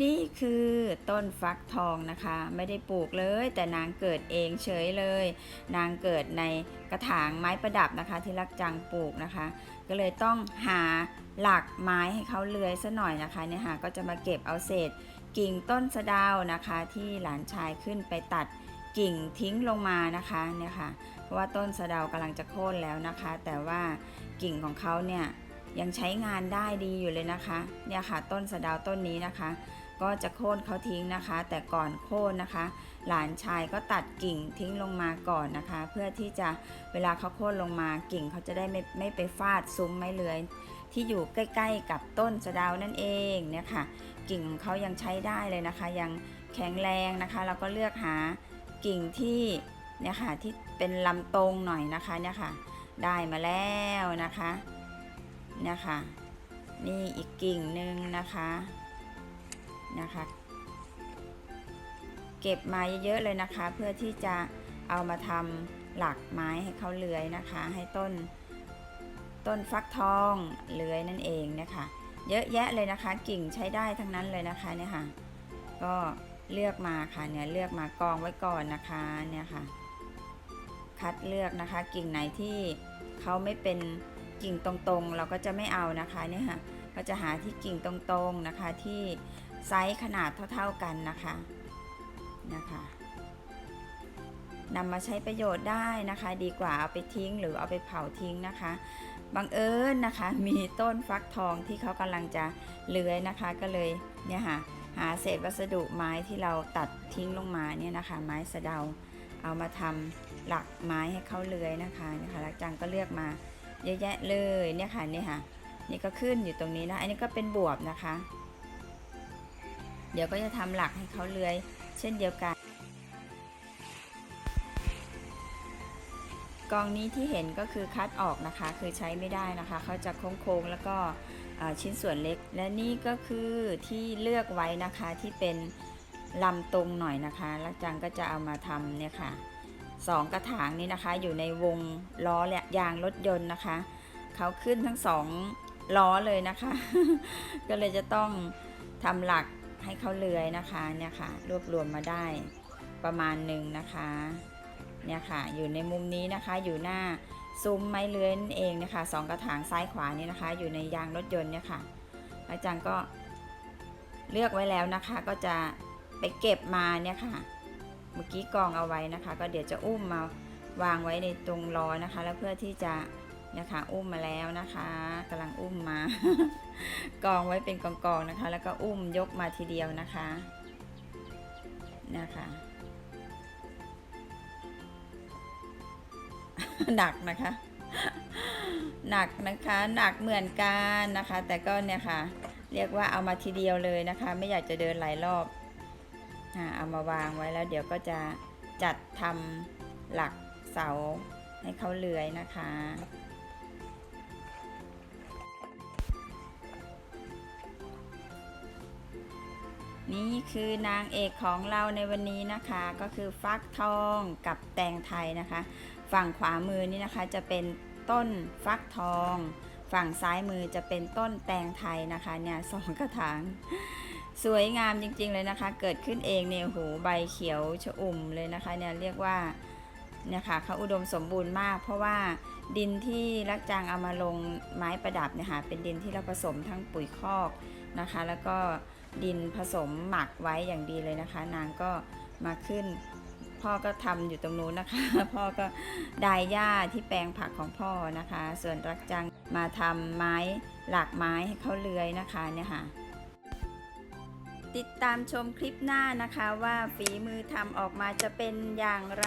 นี่คือต้นฟักทองนะคะ ไม่ได้ปลูกเลย แต่นางเกิดเองเฉยเลย นางเกิดในกระถางไม้ประดับนะคะ ที่รักจังปลูกนะคะ ก็เลยต้องหาหลักไม้ให้เขาเลื้อยซะหน่อยนะคะเนี่ยค่ะก็จะมาเก็บเอาเศษ กิ่งต้นสะดาวนะคะ ที่หลานชายขึ้นไปตัดกิ่งทิ้งลงมานะคะเนี่ยค่ะ เพราะว่าต้นสะดาวกำลังจะโค่นแล้วนะคะ แต่ว่ากิ่งของเขาเนี่ยยังใช้งานได้ดีอยู่เลยนะคะ เนี่ยค่ะต้นสะดาวต้นนี้นะคะ ก็จะโค่นเขาทิ้งนะคะ แต่ก่อนโค่นนะคะ หลานชายก็ตัดกิ่งทิ้งลงมาก่อนนะคะ เพื่อที่จะเวลาเขาโค่นลงมากิ่งเขาจะได้ไม่ไม่ไปฟาดซุ้มไม้เลื้อยที่อยู่ใกล้ ๆ กับต้นสะดาวนั่นเองเนี่ยค่ะ กิ่งของเขายังใช้ได้เลยนะคะ ยังแข็งแรงนะคะ เราก็เลือกหากิ่งที่เนี่ยค่ะที่เป็นลำตรงหน่อยนะคะเนี่ยค่ะ ได้มาแล้วนะคะเนี่ยค่ะนี่อีกกิ่งหนึ่งนะคะ นะคะ เก็บมาเยอะๆเลยนะคะ เพื่อที่จะเอามาทำหลักไม้ให้เขาเลื้อยนะคะ ให้ต้นต้นฟักทองเลื้อยนั่นเองนะคะ เยอะแยะเลยนะคะ กิ่งใช้ได้ทั้งนั้นเลยนะคะเนี่ยค่ะ ก็เลือกมาค่ะเนี่ยเลือกมากองไว้ก่อนนะคะเนี่ยค่ะ คัดเลือกนะคะ กิ่งไหนที่เขาไม่เป็นกิ่งตรงๆ เราก็จะไม่เอานะคะเนี่ยค่ะ ก็จะหาที่กิ่งตรงๆนะคะที่ไซส์ขนาดเท่าๆกันนะคะนะคะนำมาใช้ประโยชน์ได้นะคะ ดีกว่าเอาไปทิ้งหรือเอาไปเผาทิ้งนะคะบังเอิญนะคะ มีต้นฟักทองที่เขากำลังจะเลื้อยนะคะ ก็เลยเนี่ยค่ะหาเศษวัสดุไม้ที่เราตัดทิ้งลงมาเนี่ยนะคะ ไม้สะเดาเอามาทำหลักไม้ให้เขาเลื้อยนะคะนี่ยค่ะลักจังก็เลือกมาเยอะแยะเลยเนี่ยค่ะเนี่ยค่ะ นี่ก็ขึ้นอยู่ตรงนี้นะ อันนี้ก็เป็นบวบนะคะ เดี๋ยวก็จะทำหลักให้เขาเลื้อย เช่นเดียวกัน กองนี้ที่เห็นก็คือคัดออกนะคะ คือใช้ไม่ได้นะคะ เขาจะโค้งๆแล้วก็ชิ้นส่วนเล็ก และนี่ก็คือที่เลือกไว้นะคะที่เป็นลำตรงหน่อยนะคะ แล้วจังก็จะเอามาทำเนี่ยค่ะสองกระถางนี้นะคะ อยู่ในวงล้อและยางรถยนต์นะคะ เขาขึ้นทั้งสอง ล้อเลยนะคะ ก็เลยจะต้องทำหลักให้เขาเลื้อยนะคะเนี่ยค่ะ รวบรวมมาได้ประมาณหนึ่งนะคะเนี่ยค่ะ อยู่ในมุมนี้นะคะอยู่หน้าซุ้มไม้เลื้อยนั่นเองนะคะสองกระถางซ้ายขวานี่นะคะ อยู่ในยางรถยนต์เนี่ยค่ะอาจารย์ก็เลือกไว้แล้วนะคะ ก็จะไปเก็บมาเนี่ยค่ะ เมื่อกี้กองเอาไว้นะคะ ก็เดี๋ยวจะอุ้มมาวางไว้ในตรงล้อนะคะ แล้วเพื่อที่จะ นี่ยค่ะอุ้มมาแล้วนะคะกำลังอุ้มมา กองไว้เป็นกองๆนะคะ แล้วก็อุ้มยกมาทีเดียวนะคะนะคะหนักนะคะ หนักนะคะหนักเหมือนกันนะคะ แต่ก็เนี่ยค่ะ เรียกว่าเอามาทีเดียวเลยนะคะ ไม่อยากจะเดินหลายรอบเอามาวางไว้แล้ว เดี๋ยวก็จะจัดทำหลักเสาให้เขาเลื้อยนะคะ นี่คือนางเอกของเราในวันนี้นะคะก็คือฟักทองกับแตงไทยนะคะ ฝั่งขวามือนี่นะคะจะเป็นต้นฟักทอง ฝั่งซ้ายมือจะเป็นต้นแตงไทยนะคะเนี่ยสองกระถางสวยงามจริงๆเลยนะคะ เกิดขึ้นเองเนี่ยโหใบเขียวชอุ่มเลยนะคะเนี่ยเรียกว่า เนี่ยค่ะเขาอุดมสมบูรณ์มาก เพราะว่าดินที่รักจางเอามาลงไม้ประดับเนี่ยค่ะเป็นดินที่เราผสมทั้งปุ๋ยคอกนะคะ แล้วก็ดินผสมหมักไว้อย่างดีเลยนะคะ นางก็มาขึ้น พ่อก็ทำอยู่ตรงนู้นนะคะ พ่อก็ดายหญ้าที่แปลงผักของพ่อนะคะ ส่วนรักจังมาทำไม้หลากไม้ให้เขาเลื้อยนะคะเนี่ยค่ะติดตามชมคลิปหน้านะคะว่าฝีมือทำออกมาจะเป็นอย่างไร